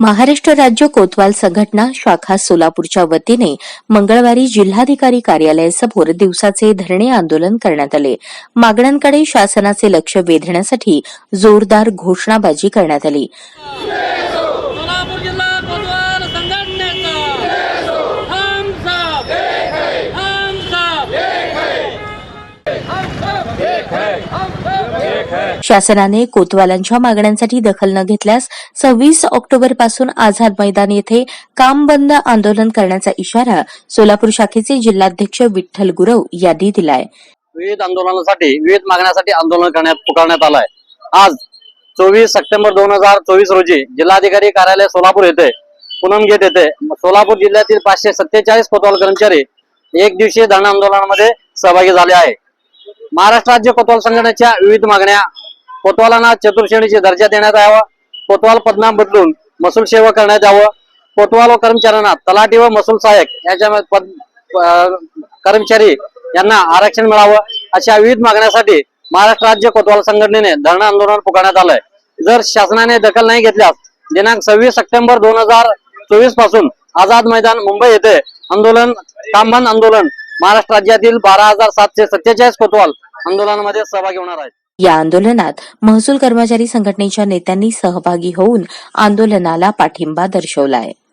महाराष्ट्र राज्य कोतवाल संघटना शाखा सोलापूरच्या वतीने मंगळवारी जिल्हाधिकारी कार्यालयासमोर दिवसाचे धरणे आंदोलन करण्यात आले. मागण्यांकडे शासनाचे लक्ष वेधण्यासाठी जोरदार घोषणाबाजी करण्यात आली. शासनाने कोतवालांच्या मागण्यांसाठी दखल न घेतल्यास सव्वीस ऑक्टोबरपासून आझाद मैदान येथे काम बंद आंदोलन करण्याचा इशारा सोलापूर शाखेचे जिल्हाध्यक्ष विठ्ठल गुरव यांनी दिलाय. विविध आंदोलनासाठी विविध मागण्यासाठी आंदोलन करण्यात पुकारण्यात आलंय. आज चोवीस सप्टेंबर दोन हजार चोवीस रोजी जिल्हाधिकारी कार्यालय सोलापूर येथे पुनम घेत येथे सोलापूर जिल्ह्यातील पाचशे सत्तेचाळीस कोतवाल कर्मचारी एक दिवसीय धरण आंदोलनामध्ये सहभागी झाले आहे महाराष्ट्र राज्य कोतवाल संघटनेच्या विविध मागण्या कोतवालांना चतुर्श्रेणीचे दर्जा देण्यात यावा कोतवाल पदनाम बदलून महसूल सेवा करण्यात यावं कोतवाल व कर्मचाऱ्यांना तलाठी व महसूल सहाय्यक याच्या पद कर्मचारी यांना आरक्षण मिळावं अशा विविध मागण्यासाठी महाराष्ट्र राज्य कोतवाल संघटनेने धरणं आंदोलन पुकारण्यात आलंय. जर शासनाने दखल नाही घेतल्यास दिनांक सव्वीस सप्टेंबर दोन हजार चोवीसपासून आझाद मैदान मुंबई येथे आंदोलन कामबंद आंदोलन महाराष्ट्र राज्यातील बारा हजार सातशे सत्तेचाळीस कोतवाल आंदोलनामध्ये सहभागी होणार आहेत. या आंदोलनात महसूल कर्मचारी संघटनेच्या नेत्यांनी सहभागी होऊन आंदोलनाला पाठिंबा दर्शवलाय.